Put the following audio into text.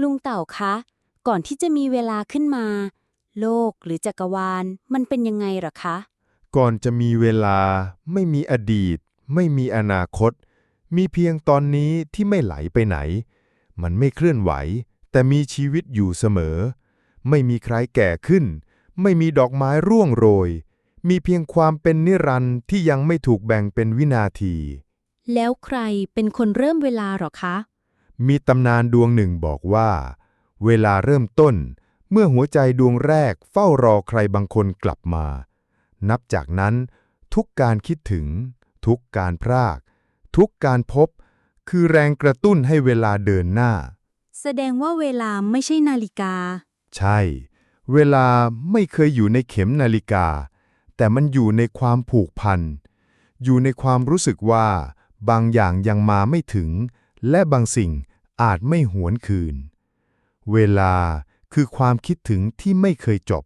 ลุงเต่าคะ ก่อนที่จะมีเวลาขึ้นมา โลกหรือจักรวาล มันเป็นยังไงเหรอคะ ก่อนจะมีเวลา ไม่มีอดีต ไม่มีอนาคต มีเพียงตอนนี้ที่ไม่ไหลไปไหน มันไม่เคลื่อนไหว แต่มีชีวิตอยู่เสมอ ไม่มีใครแก่ขึ้น ไม่มีดอกไม้ร่วงโรย มีเพียงความเป็นนิรันดร์ที่ยังไม่ถูกแบ่งเป็นวินาที แล้วใครเป็นคนเริ่มเวลาเหรอคะ มีตำนานดวงหนึ่งบอกว่า เวลาเริ่มต้น เมื่อหัวใจดวงแรกเฝ้ารอใครบางคนกลับมา นับจากนั้น ทุกการคิดถึง ทุกการพราก ทุกการพบ คือแรงกระตุ้นให้เวลาเดินหน้า แสดงว่าเวลาไม่ใช่นาฬิกา ใช่ เวลาไม่เคยอยู่ในเข็มนาฬิกา แต่มันอยู่ในความผูกพัน อยู่ในความรู้สึกว่า บางอย่างยังมาไม่ถึง และบางสิ่งอาจไม่หวนคืน เวลาคือความคิดถึงที่ไม่เคยจบ